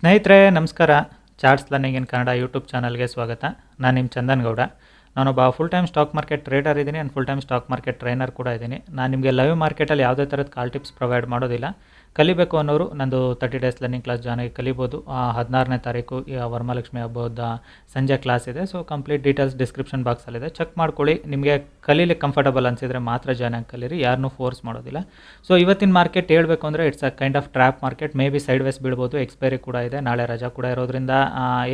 ಸ್ನೇಹಿತರೆ, ನಮಸ್ಕಾರ. Charts learning in Kannada YouTube ಚಾನಲ್ಗೆ ಸ್ವಾಗತ. ನಾನು ನಿಮ್ಮ ಚಂದನ್ ಗೌಡ ನಾನೊಬ್ಬ full time stock market trader ಇದ್ದೀನಿ and full time stock market trainer ಕೂಡ ಇದ್ದೀನಿ. ನಾನು ನಿಮಗೆ ಲೈವ್ ಮಾರ್ಕೆಟಲ್ಲಿ ಯಾವುದೇ ಥರದ ಕಾಲ್ ಟಿಪ್ಸ್ ಪ್ರೊವೈಡ್ ಮಾಡೋದಿಲ್ಲ. ಕಲಿಬೇಕು ಅನ್ನೋರು ನಂದು thirty days learning class join ಆಗಿ ಕಲಿಬೋದು ಹದಿನಾರನೇ ತಾರೀಕು ವರಮಹಾಲಕ್ಷ್ಮಿ ಹಬ್ಬದ ಸಂಜೆ ಕ್ಲಾಸ್ ಇದೆ. ಸೊ ಕಂಪ್ಲೀಟ್ ಡೀಟೇಲ್ಸ್ ಡಿಸ್ಕ್ರಿಪ್ಷನ್ ಬಾಕ್ಸಲ್ಲಿದೆ ಚೆಕ್ ಮಾಡ್ಕೊಳ್ಳಿ. ನಿಮಗೆ ಕಲೀಲಿಕ್ಕೆ ಕಂಫರ್ಟಬಲ್ ಅನಿಸಿದರೆ ಮಾತ್ರ ಜಾಯ್ನ್ ಆಗಿ ಕಲೀರಿ. ಯಾರನ್ನೂ ಫೋರ್ಸ್ ಮಾಡೋದಿಲ್ಲ. ಸೊ ಇವತ್ತಿನ ಮಾರ್ಕೆಟ್ ಹೇಳಬೇಕು ಅಂದರೆ it's a kind of trap market maybe sidewise ಬೀಳ್ಬೋದು. Expiry ಕೂಡ ಇದೆ. ನಾಳೆ ರಜಾ ಕೂಡ ಇರೋದ್ರಿಂದ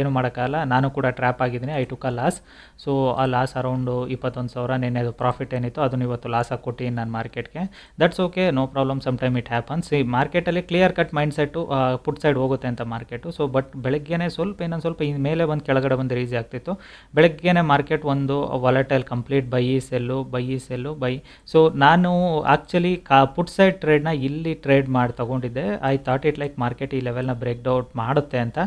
ಏನು ಮಾಡೋಕ್ಕಾಗಲ್ಲ. ನಾನು ಕೂಡ ಟ್ರ್ಯಾಪ್ ಆಗಿದ್ದೀನಿ. I took a loss so ah loss around ಇಪ್ಪತ್ತೊಂದು ಸಾವಿರ. ನೆನ್ನೆ ಅದು ಪ್ರಾಫಿಟ್ ಏನಿತ್ತು ಅದನ್ನು ಇವತ್ತು ಲಾಸ್ ಕೊಟ್ಟಿದ್ದೀನಿ ನಾನು ಮಾರ್ಕೆಟ್ಗೆ that's okay no problem some time it happens ಈ ಮಾರ್ಕೆಟಲ್ಲಿ clear cut mindset put side ಹೋಗುತ್ತೆ ಅಂತ ಮಾರ್ಕೆಟು. ಸೊ ಬಟ್ ಬೆಳಗ್ಗೆನೇ ಸ್ವಲ್ಪ, ಇನ್ನೊಂದು ಸ್ವಲ್ಪ ಇನ್ನು ಮೇಲೆ ಒಂದು ಕೆಳಗಡೆ ಬಂದು ಈಸಿ ಆಗ್ತಿತ್ತು. ಬೆಳಗ್ಗೆನೇ ಮಾರ್ಕೆಟ್ ಒಂದು volatile complete buy sell buy sell buy so ನಾನು ಆ್ಯಕ್ಚುಲಿ ಕಾ ಪುಟ್ ಸೈಡ್ ಟ್ರೇಡ್ನ ಇಲ್ಲಿ ಟ್ರೇಡ್ ಮಾಡಿ ತೊಗೊಂಡಿದ್ದೆ. I thought it like market ಈ ಲೆವೆಲ್ನ ಬ್ರೇಕ್ ಡೌಟ್ ಮಾಡುತ್ತೆ ಅಂತ.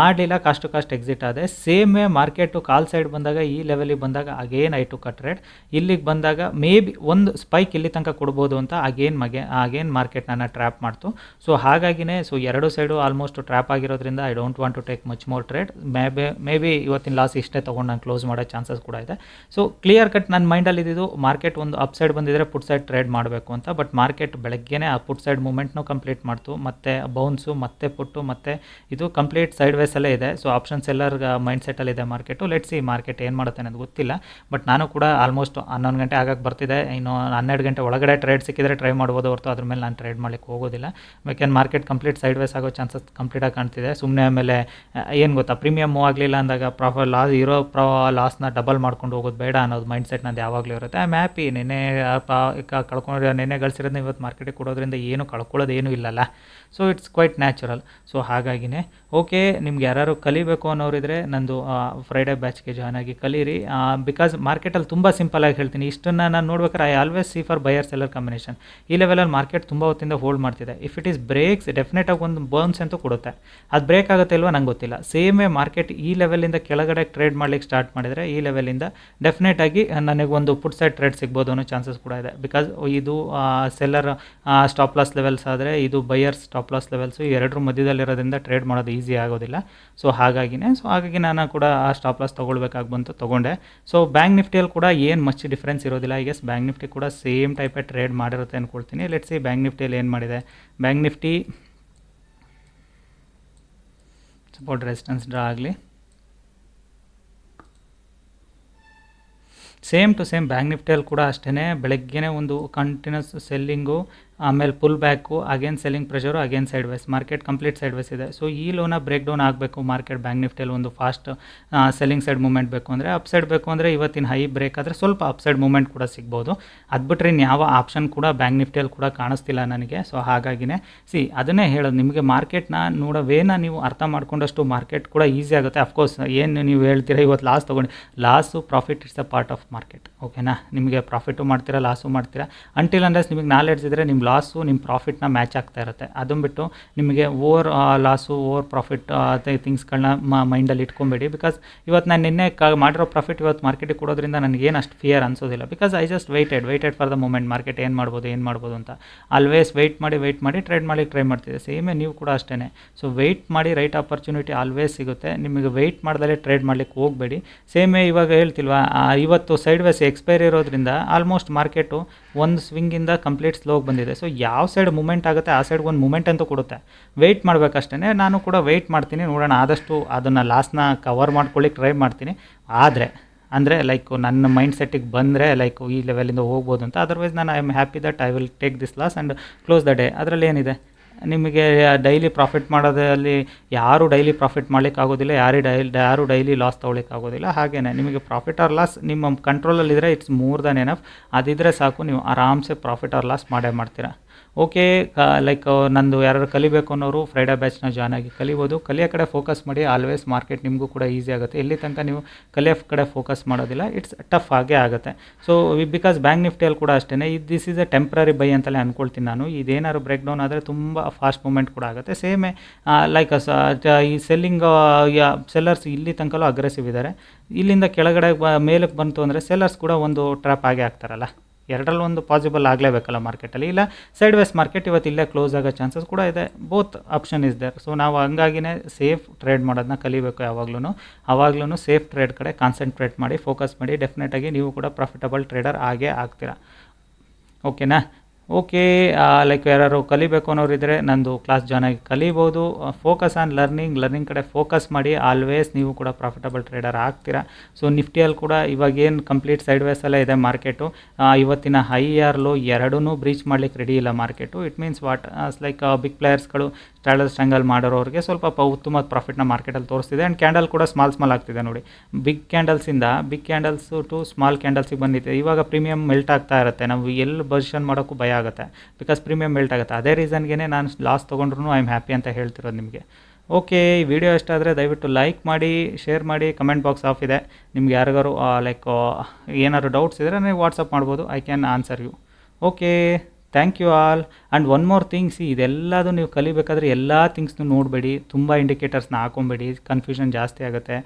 ಮಾಡಲಿಲ್ಲ ಕಾಸ್ಟ್ ಕಾಸ್ಟ್ ಎಕ್ಸಿಟ್ ಆದೆ. ಸೇಮೇ ಮಾರ್ಕೆಟು ಕಾಲ್ ಸೈಡ್ ಬಂದಾಗ, ಈ ಲೆವೆಲಿಗೆ ಬಂದಾಗ again I to cut raid ಇಲ್ಲಿಗೆ ಬಂದಾಗ ಮೇ ಬಿ ಒಂದು ಸ್ಪೈಕ್ ಇಲ್ಲಿ ತನಕ ಕೊಡ್ಬೋದು ಅಂತ ಅಗೇನ್ ಮಗೆ ಅಗೇನ್ ಮಾರ್ಕೆಟ್ ನನ್ನ ಟ್ರ್ಯಾಪ್ ಮಾಡ್ತು. ಸೊ ಹಾಗಾಗಿನೇ ಸೊ ಎರಡು ಸೈಡು ಆಲ್ಮೋಸ್ಟ್ ಟ್ರ್ಯಾಪ್ ಆಗಿರೋದ್ರಿಂದ I don't want to take much more trade may maybe ಇವತ್ತಿನ ಲಾಸ್ ಇಷ್ಟೇ ತೊಗೊಂಡು ನಾನು ಕ್ಲೋಸ್ ಮಾಡೋ ಚಾನ್ಸಸ್ ಕೂಡ ಇದೆ. ಸೊ ಕ್ಲಿಯರ್ ಕಟ್ ನನ್ನ ಮೈಂಡಲ್ಲಿ ಇದ್ದಿದ್ದು ಮಾರ್ಕೆಟ್ ಒಂದು ಅಪ್ ಸೈಡ್ ಬಂದಿದ್ರೆ ಪುಟ್ ಸೈಡ್ ಟ್ರೇಡ್ ಮಾಡಬೇಕು ಅಂತ ಬಟ್ ಮಾರ್ಕೆಟ್ ಬೆಳಗ್ಗೆನೇ ಆ ಪುಟ್ ಸೈಡ್ ಮೂಮೆಂಟ್ನೂ ಕಂಪ್ಲೀಟ್ ಮಾಡ್ತು. ಮತ್ತೆ ಬೌನ್ಸು ಮತ್ತೆ ಪುಟ್ಟು ಮತ್ತೆ ಇದು ಕಂಪ್ಲೀಟ್ ಸೈಡ್ ವೇಸಲ್ಲೇ ಇದೆ. ಸೊ ಆಪ್ಷನ್ಸ್ ಎಲ್ಲರ ಮೈಂಡ್ ಸೆಟ್ಟಲ್ಲಿ ಇದೆ ಮಾರ್ಕೆಟು ಲೆಟ್ಸ್ ಸಿ ಮಾರ್ಕೆಟ್ ಏನು ಮಾಡುತ್ತೆ ಅನ್ನೋದು ಗೊತ್ತಿಲ್ಲ. ಬಟ್ ನಾನು ಕೂಡ ಆಲ್ಮೋಸ್ಟ್ ಹನ್ನೊಂದು ಗಂಟೆ ಆಗಕ್ಕೆ ಬರ್ತಿದೆ. ಇನ್ನು ಹನ್ನೆರಡು ಗಂಟೆ ಒಳಗಡೆ ಟ್ರೇಡ್ ಸಿಕ್ಕಿದ್ರೆ ಟ್ರೈ ಮಾಡ್ಬೋದು ಹೊರತು ಅದ್ರ ಮೇಲೆ ನಾನು ಟ್ರೇಡ್ ಮಾಡಲಿಕ್ಕೆ ಹೋಗೋದಿಲ್ಲ. ಯಾಕೆಂದ್ರೆ ಮಾರ್ಕೆಟ್ ಕಂಪ್ಲೀಟ್ ಸೈಡ್ ವೈಸ್ ಆಗೋ ಚಾನ್ಸಸ್ ಕಂಪ್ಲೀಟಾಗಿ ಕಾಣ್ತಿದೆ. ಸುಮ್ಮನೆ ಆಮೇಲೆ ಏನು ಗೊತ್ತಾ? ಪ್ರೀಮಿಯಮ್ ಆಗಲಿಲ್ಲ ಅಂದಾಗ ಪ್ರಾಫರ್ ಲಾಸ್ ಇರೋ ಪ್ರಾ ಲಾಸ್ನ ಡಬಲ್ ಮಾಡ್ಕೊಂಡು ಹೋಗೋದು ಬೇಡ ಅನ್ನೋದು ಮೈಂಡ್ ಸೆಟ್ ನಂದು ಯಾವಾಗಲೂ ಇರುತ್ತೆ. ಆ ಆಮ್ ಹ್ಯಾಪಿ ನೆನ್ನೆ ಕಳ್ಕೊಂಡು ನೆನೆ ಗಳಿಸಿರೋದನ್ನ ಇವತ್ತು ಮಾರ್ಕೆಟಿಗೆ ಕೊಡೋದ್ರಿಂದ ಏನು ಕಳ್ಕೊಳ್ಳೋದು ಏನೂ ಇಲ್ಲಲ್ಲ. So it's quite natural so ಹಾಗಾಗಿನೇ ಓಕೆ ನಿಮ್ಗೆ ಯಾರು ಕಲಿಬೇಕು ಅನ್ನೋರಿದ್ರೆ ನಂದು ಫ್ರೈಡೇ ಬ್ಯಾಚ್ಗೆ ಜಾಯ್ನ್ ಆಗಿ ಕಲೀರಿ. ಬಿಕಾಸ್ ಮಾರ್ಕೆಟಲ್ಲಿ ತುಂಬ ಸಿಂಪಲಾಗಿ ಹೇಳ್ತೀನಿ. ಇಷ್ಟನ್ನು ನಾನು ನೋಡ್ಬೇಕಾದ್ರೆ I always see for buyer seller combination ಈ ಲೆವೆಲಲ್ಲಿ ಮಾರ್ಕೆಟ್ ತುಂಬ ಹೊತ್ತಿಂದ ಹೋಲ್ಡ್ ಮಾಡ್ತಿದೆ. ಇಫ್ ಇಟ್ ಈಸ್ ಬ್ರೇಕ್ಸ್ ಡೆಫಿನೆಟಾಗಿ ಒಂದು ಬರ್ನ್ಸ್ ಅಂತೂ ಕೊಡುತ್ತೆ. ಅದು ಬ್ರೇಕ್ ಆಗುತ್ತೆ ಇಲ್ವಾ? ನಂಗೆ ಗೊತ್ತಿಲ್ಲ. ಸೇಮ್ ವೇ ಮಾರ್ಕೆಟ್ ಈ ಲೆವೆಲಿಂದ ಕೆಳಗಡೆ ಟ್ರೇಡ್ ಮಾಡ್ಲಿಕ್ಕೆ ಸ್ಟಾರ್ಟ್ ಮಾಡಿದರೆ ಈ ಲೆವೆಲಿಂದ ಡೆಫಿನೆಟಾಗಿ ನನಗೆ ಒಂದು ಪುಟ್ ಸೈಡ್ ಟ್ರೇಡ್ ಸಿಗ್ಬೋದು ಅನ್ನೋ ಚಾನ್ಸಸ್ ಕೂಡ ಇದೆ. ಬಿಕಾಸ್ ಇದು ಸೆಲ್ಲರ್ ಸ್ಟಾಪ್ ಲಾಸ್ ಲೆವೆಲ್ಸ್ ಆದರೆ ಇದು ಬಯರ್ ಸ್ಟಾಪ್ ಲಾಸ್ ಲೆವೆಲ್ಸು ಎರಡರ ಮಧ್ಯದಲ್ಲಿರೋದ್ರಿಂದ ಟ್ರೇಡ್ ಮಾಡೋದು ಈಸಿ ಆಗೋದಿಲ್ಲ. ಸೊ ಹಾಗಾಗಿನೇ ಸೊ ಹಾಗಾಗಿ ನಾನು ಕೂಡ ಆ ಸ್ಟಾಪ್ ಲಾಸ್ ತೊಗೊಳ್ಬೇಕಾಗಿ ಬಂತು, ತೊಗೊಂಡೆ. ಸೊ ಬ್ಯಾಂಕ್ ನಿಫ್ಟಿಯಲ್ಲಿ ಕೂಡ ಏನು ಮಚ್ ಡಿಫ್ರೆನ್ಸ್ ಇರೋದಿಲ್ಲ. ಐ ಗೆಸ್ ಬ್ಯಾಂಕ್ ನಿಫ್ಟಿ ಕೂಡ ಸೇಮ್ ಟೈಪೇ ಟ್ರೇಡ್ ಮಾಡಿರುತ್ತೆ ಅಂದ್ಕೊಳ್ತೀನಿ ಲೆಟ್ಸ್ ಸಿ ಬ್ಯಾಂಕ್ ನಿಫ್ಟಿಯಲ್ಲಿ ಏನು ಮಾಡಿದೆ. Bank Nifty support resistance draw ಆಗಲಿ. ಸೇಮ್ ಟು ಸೇಮ್ ಬ್ಯಾಂಕ್ ನಿಫ್ಟಿಯಲ್ಲಿ ಕೂಡ ಅಷ್ಟೇ ಬೆಳಗ್ಗೆನೇ ಒಂದು ಕಂಟಿನ್ಯೂಸ್ ಸೆಲ್ಲಿಂಗು ಆಮೇಲೆ pull back again selling pressure again sidewise market complete sidewise ಇದೆ. ಸೊ ಈ ಲೋನ ಬ್ರೇಕ್ ಡೌನ್ ಆಗಬೇಕು ಮಾರ್ಕೆಟ್ ಬ್ಯಾಂಕ್ ನಿಫ್ಟಿಯಲ್ಲಿ ಒಂದು ಫಾಸ್ಟ್ ಸೆಲ್ಲಿಂಗ್ ಸೈಡ್ ಮೂಮೆಂಟ್ ಬೇಕು ಅಂದರೆ ಅಪ್ ಸೈಡ್ ಬೇಕು ಅಂದರೆ ಇವತ್ತಿನ ಹೈ ಬ್ರೇಕ್ ಆದರೆ ಸ್ವಲ್ಪ ಅಪ್ ಸೈಡ್ ಮೂಮೆಂಟ್ ಕೂಡ ಸಿಗ್ಬೋದು. ಅದು ಬಿಟ್ಟರೆ ಯಾವ ಆಪ್ಷನ್ ಕೂಡ ಬ್ಯಾಂಕ್ ನಿಫ್ಟಿಯಲ್ಲಿ ಕೂಡ ಕಾಣಿಸ್ತಿಲ್ಲ ನನಗೆ. ಸೊ ಹಾಗಾಗಿನೇ ಸಿ ಅದನ್ನೇ ಹೇಳೋದು, ನಿಮಗೆ ಮಾರ್ಕೆಟ್ನ ನೋಡೋ ವೇನ ನೀವು ಅರ್ಥ ಮಾಡ್ಕೊಂಡಷ್ಟು ಮಾರ್ಕೆಟ್ ಕೂಡ ಈಸಿ ಆಗುತ್ತೆ. ಅಫ್ಕೋರ್ಸ್ ಏನು ನೀವು ಹೇಳ್ತೀರಾ ಇವತ್ತು ಲಾಸ್ ತೊಗೊಂಡು loss profit it's a part of market ಓಕೆನಾ ನಿಮಗೆ ಪ್ರಾಫಿಟು ಮಾಡ್ತೀರಾ ಲಾಸು ಮಾಡ್ತೀರಾ? ಅಂಟಿಲ್ ಅಂಡರ್ಸ್ ನಿಮಗೆ ನಾಲೆಡ್ಜ್ ಇದ್ದರೆ ನಿಮ್ಮ ಲಾಸು ನಿಮ್ಮ ಪ್ರಾಫಿಟ್ನ ಮ್ಯಾಚ್ ಆಗ್ತಾ ಇರುತ್ತೆ. ಅದನ್ನು ಬಿಟ್ಟು ನಿಮಗೆ ಓವರ್ ಲಾಸು, ಓವರ್ ಪ್ರಾಫಿಟ್ ಥಿಂಗ್ಸ್ಗಳನ್ನ ಮೈಂಡಲ್ಲಿ ಇಟ್ಕೊಬೇಡಿ. ಬಿಕಾಸ್ ಇವತ್ತು ನಾನು ನಿನ್ನೆ ಕ, ಮಾಡಿರೋ ಪ್ರಾಫಿಟ್ ಇವತ್ತು ಮಾರ್ಕೆಟಿಗೆ ಕೊಡೋದ್ರಿಂದ ನನಗೇನು ಅಷ್ಟು fear ಅನಿಸೋದಿಲ್ಲ. Because I just waited waited for the moment market ಏನು ಮಾಡ್ಬೋದು ಏನು ಮಾಡ್ಬೋದು ಅಂತ. ಆಲ್ವೇಸ್ ವೆಯ್ಟ್ ಮಾಡಿ ವೆಯ್ಟ್ ಮಾಡಿ ಟ್ರೇಡ್ ಮಾಡ್ಲಿಕ್ಕೆ ಟ್ರೈ ಮಾಡ್ತಿದ್ದೆ. ಸೇಮೇ ನೀವು ಕೂಡ ಅಷ್ಟೇ ಸೊ ವೆಯ್ಟ್ ಮಾಡಿ ರೈಟ್ ಆಪರ್ಚುನಿಟಿ ಆಲ್ವೇಸ್ ಸಿಗುತ್ತೆ. ನಿಮಗೆ ವೆಯ್ಟ್ ಮಾಡ್ದಲೇ ಟ್ರೇಡ್ ಮಾಡ್ಲಿಕ್ಕೆ ಹೋಗಬೇಡಿ. ಸೇಮೇ ಇವಾಗ ಹೇಳ್ತಿಲ್ವಾ ಇವತ್ತು ಸೈಡ್ ವೈಸ್ ಎಕ್ಸ್ಪೈರ್ ಇರೋದ್ರಿಂದ ಆಲ್ಮೋಸ್ಟ್ ಮಾರ್ಕೆಟು ಒಂದು ಸ್ವಿಂಗಿಂದ ಕಂಪ್ಲೀಟ್ ಸ್ಲೋಗೆ ಬಂದಿದೆ. ಸೊ ಯಾವ ಸೈಡ್ ಮೂಮೆಂಟ್ ಆಗುತ್ತೆ, ಆ ಸೈಡ್ ಒಂದು ಮೂಮೆಂಟ್ ಅಂತೂ ಕೊಡುತ್ತೆ. ವೆಯ್ಟ್ ಮಾಡಬೇಕಷ್ಟೇ ನಾನು ಕೂಡ ವೆಯ್ಟ್ ಮಾಡ್ತೀನಿ, ನೋಡೋಣ, ಆದಷ್ಟು ಅದನ್ನು ಲಾಸ್ನ ಕವರ್ ಮಾಡ್ಕೊಳ್ಳಿಕ್ಕೆ ಟ್ರೈ ಮಾಡ್ತೀನಿ. ಆದರೆ, ಅಂದರೆ ಲೈಕ್ ನನ್ನ ಮೈಂಡ್ ಸೆಟ್ಟಿಗೆ ಬಂದರೆ ಲೈಕ್ ಈ ಲೆವೆಲಿಂದ ಹೋಗ್ಬೋದು ಅಂತ ಅದರ್ವೈಸ್ ನಾನು I am happy that I will take this loss and close the day ಅದರಲ್ಲಿ ಏನಿದೆ? ನಿಮಗೆ ಡೈಲಿ ಪ್ರಾಫಿಟ್ ಮಾಡೋದ್ರಲ್ಲಿ ಯಾರು ಡೈಲಿ ಪ್ರಾಫಿಟ್ ಮಾಡ್ಲಿಕ್ಕೆ ಆಗೋದಿಲ್ಲ ಯಾರು ಡೈಲಿ ಯಾರು ಡೈಲಿ ಲಾಸ್ ತೊಗೊಳಿಕ್ಕೆ ಆಗೋದಿಲ್ಲ ಹಾಗೇನೆ ನಿಮಗೆ ಪ್ರಾಫಿಟ್ ಆರ್ ಲಾಸ್ ನಿಮ್ಮ ಕಂಟ್ರೋಲಲ್ಲಿದ್ದರೆ ಇಟ್ಸ್ ಮೋರ್ ದನ್ ಎನಫ್ ಅದಿದ್ದರೆ ಸಾಕು, ನೀವು ಆರಾಮ್ಸೆ ಪ್ರಾಫಿಟ್ ಆರ್ ಲಾಸ್ ಮಾಡೇ ಮಾಡ್ತೀರಾ. ಓಕೆ ಲೈಕ್ ನಂದು ಯಾರು ಕಲಿಬೇಕು ಅನ್ನೋರು ಫ್ರೈಡೇ ಬ್ಯಾಚ್ನ ಜಾಯ್ನ್ ಆಗಿ ಕಲಿಬೋದು. ಕಲಿಯೋ ಕಡೆ ಫೋಕಸ್ ಮಾಡಿ ಆಲ್ವೇಸ್ ಮಾರ್ಕೆಟ್ ನಿಮಗೂ ಕೂಡ ಈಸಿ ಆಗುತ್ತೆ. ಇಲ್ಲಿ ತನಕ ನೀವು ಕಲಿಯೋ ಕಡೆ ಫೋಕಸ್ ಮಾಡೋದಿಲ್ಲ ಇಟ್ಸ್ ಟಫ್ ಆಗೇ ಆಗುತ್ತೆ. ಸೊ ಬಿಕಾಸ್ ಬ್ಯಾಂಕ್ ನಿಫ್ಟಿಯಲ್ಲಿ ಕೂಡ ಅಷ್ಟೇ ಇದು this is a temporary buy ಅಂತಲೇ ಅಂದ್ಕೊಳ್ತೀನಿ ನಾನು. ಇದೇನಾದ್ರು ಬ್ರೇಕ್ ಡೌನ್ ಆದರೆ ತುಂಬ ಫಾಸ್ಟ್ ಮೂಮೆಂಟ್ ಕೂಡ ಆಗುತ್ತೆ. ಸೇಮೆ ಲೈಕ್ ಈ ಸೆಲ್ಲಿಂಗ್ ಸೆಲ್ಲರ್ಸ್ ಇಲ್ಲಿ ತನಕಲ್ಲೂ ಅಗ್ರೆಸಿವ್ ಇದ್ದಾರೆ. ಇಲ್ಲಿಂದ ಕೆಳಗಡೆ ಮೇಲಕ್ಕೆ ಬಂತು ಅಂದರೆ ಸೆಲ್ಲರ್ಸ್ ಕೂಡ ಒಂದು ಟ್ರ್ಯಾಪ್ ಆಗೇ ಆಗ್ತಾರಲ್ಲ. ಎರಡರಲ್ಲಿ ಒಂದು ಪಾಸಿಬಲ್ ಆಗಲೇಬೇಕಲ್ಲ ಮಾರ್ಕೆಟಲ್ಲಿ ಇಲ್ಲ ಸೈಡ್ ವೇಸ್ ಮಾರ್ಕೆಟ್ ಇವತ್ತು ಇಲ್ಲೇ ಕ್ಲೋಸ್ ಆಗೋ ಚಾನ್ಸಸ್ ಕೂಡ ಇದೆ. Both option is there so ನಾವು ಹಂಗಾಗಿನೇ ಸೇಫ್ ಟ್ರೇಡ್ ಮಾಡೋದನ್ನ ಕಲಿಬೇಕು ಯಾವಾಗ್ಲೂ ಆವಾಗ್ಲೂ ಸೇಫ್ ಟ್ರೇಡ್ ಕಡೆ ಕಾನ್ಸಂಟ್ರೇಟ್ ಮಾಡಿ ಫೋಕಸ್ ಮಾಡಿ ಡೆಫಿನೆಟಾಗಿ ನೀವು ಕೂಡ ಪ್ರಾಫಿಟಬಲ್ ಟ್ರೇಡರ್ ಆಗೇ ಆಗ್ತೀರಾ. ಓಕೆನಾ ಓಕೆ ಲೈಕ್ ಯಾರು ಕಲಿಬೇಕು ಅನ್ನೋರು ಇದ್ದರೆ ನಂದು ಕ್ಲಾಸ್ ಜಾಯ್ನ್ ಆಗಿ ಕಲಿಬೋದು. ಫೋಕಸ್ ಆನ್ ಲರ್ನಿಂಗ್ ಲರ್ನಿಂಗ್ ಕಡೆ ಫೋಕಸ್ ಮಾಡಿ ಆಲ್ವೇಸ್ ನೀವು ಕೂಡ ಪ್ರಾಫಿಟಬಲ್ ಟ್ರೇಡರ್ ಆಗ್ತೀರಾ. ಸೊ ನಿಫ್ಟಿಯಲ್ಲಿ ಕೂಡ ಇವಾಗ ಏನು ಕಂಪ್ಲೀಟ್ ಸೈಡ್ ವೇಸ್ ಎಲ್ಲ ಇದೆ ಮಾರ್ಕೆಟು ಇವತ್ತಿನ ಹೈ ಆರ್ ಲೋ ಎರಡೂ ಬ್ರೀಚ್ ಮಾಡ್ಲಿಕ್ಕೆ ರೆಡಿ ಇಲ್ಲ market it means what like big ಪ್ಲೇಯರ್ಸ್ಗಳು straddle strangle ಮಾಡೋರವ್ರಿಗೆ ಸ್ವಲ್ಪ ಉತ್ತಮ ಪ್ರಾಫಿಟ್ನ ಮಾರ್ಕೆಟಲ್ಲಿ ತೋರಿಸ್ತಿದೆ. ಆ್ಯಂಡ್ ಕ್ಯಾಂಡಲ್ ಕೂಡ ಸ್ಮಾಲ್ ಸ್ಮಾಲ್ ಆಗ್ತಿದೆ ನೋಡಿ. ಬಿಗ್ ಕ್ಯಾಂಡಲ್ಸಿಂದ ಬಿಗ್ ಕ್ಯಾಂಡಲ್ಸು ಟು ಸ್ಮಾಲ್ ಕ್ಯಾಂಡಲ್ಸಿಗೆ ಬಂದಿದೆ. ಇವಾಗ ಪ್ರೀಮಿಯಮ್ ಮೆಲ್ಟ್ ಆಗ್ತಾ ಇರುತ್ತೆ. ನಾವು ಎಲ್ಲಿ ಪೊಸಿಷನ್ ಮಾಡೋಕ್ಕೂ ಭಯ ಆಗುತ್ತೆ. ಬಿಕಾಸ್ ಪ್ರೀಮಿಯಮ್ ಮೆಲ್ಟ್ ಆಗುತ್ತೆ. ಅದೇ ರೀಸನ್ಗೆ ನಾನು ಲಾಸ್ ತೊಗೊಂಡ್ರು ಐ ಆಮ್ ಹ್ಯಾಪಿ ಅಂತ ಹೇಳ್ತಿರೋದು ನಿಮಗೆ. ಓಕೆ ಈ ವಿಡಿಯೋ ಇಷ್ಟ ದಯವಿಟ್ಟು ಲೈಕ್ ಮಾಡಿ ಶೇರ್ ಮಾಡಿ ಕಮೆಂಟ್ ಬಾಕ್ಸ್ ಆಫ್ ಇದೆ. ನಿಮ್ಗೆ ಯಾರಿಗಾರು ಲೈಕ್ ಏನಾದ್ರು ಡೌಟ್ಸ್ ಇದ್ದರೆ ನೀವು ವಾಟ್ಸಪ್ ಮಾಡ್ಬೋದು. I can answer you okay thank you all and one more things ಇದೆಲ್ಲದು ನೀವು ಕಲಿಬೇಕಾದ್ರೆ ಎಲ್ಲ ಥಿಂಗ್ಸ್ನು ನೋಡಬೇಡಿ. ತುಂಬ ಇಂಡಿಕೇಟರ್ಸ್ನ ಹಾಕೊಬೇಡಿ. ಕನ್ಫ್ಯೂಷನ್ ಜಾಸ್ತಿ ಆಗುತ್ತೆ.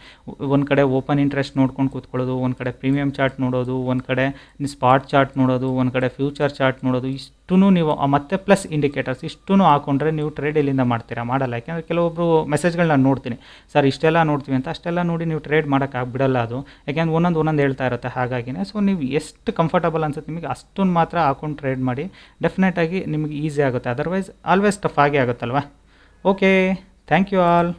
ಒಂದು ಕಡೆ ಓಪನ್ ಇಂಟ್ರೆಸ್ಟ್ ನೋಡ್ಕೊಂಡು ಕೂತ್ಕೊಳ್ಳೋದು, ಒಂದು ಕಡೆ ಪ್ರೀಮಿಯಂ ಚಾರ್ಟ್ ನೋಡೋದು, ಒಂದು ಕಡೆ ಸ್ಪಾಟ್ ಚಾರ್ಟ್ ನೋಡೋದು, ಒಂದು ಕಡೆ ಫ್ಯೂಚರ್ ಚಾರ್ಟ್ ನೋಡೋದು, ಇಷ್ಟೂ ನೀವು ಆ, ಮತ್ತೆ ಪ್ಲಸ್ ಇಂಡಿಕೇಟರ್ಸ್ ಇಷ್ಟೂ ಹಾಕೊಂಡ್ರೆ ನೀವು ಟ್ರೇಡ್ ಎಲ್ಲಿಂದ ಮಾಡ್ತೀರಾ? ಮಾಡಲ್ಲ. ಯಾಕೆಂದರೆ ಕೆಲವೊಬ್ಬರು ಮೆಸೇಜ್ಗಳನ್ನ ನಾನು ನೋಡ್ತೀನಿ. ಸರ್ ಇಷ್ಟೆಲ್ಲ ನೋಡ್ತೀವಿ ಅಂತ ಅಷ್ಟೆಲ್ಲ ನೋಡಿ ನೀವು ಟ್ರೇಡ್ ಮಾಡೋಕ್ಕೆ ಬಿಡಲ್ಲ ಅದು. ಯಾಕೆಂದ್ರೆ ಒಂದೊಂದು ಒಂದೊಂದು ಹೇಳ್ತಾ ಇರುತ್ತೆ ಹಾಗಾಗಿನೇ. ಸೊ ನೀವು ಎಷ್ಟು ಕಂಫರ್ಟಬಲ್ ಅನ್ಸುತ್ತೆ ನಿಮಗೆ ಅಷ್ಟನ್ನು ಮಾತ್ರ ಹಾಕೊಂಡು ಟ್ರೇಡ್ ಮಾಡಿ ಡೆಫಿನೆಟಾಗಿ ನಿಮಗೆ ಈಸಿ ಆಗುತ್ತೆ. ಅದರ್ವೈಸ್ ಆಲ್ವೇಸ್ ಟಫ್ ಆಗೇ ಆಗುತ್ತಲ್ವಾ? Okay thank you all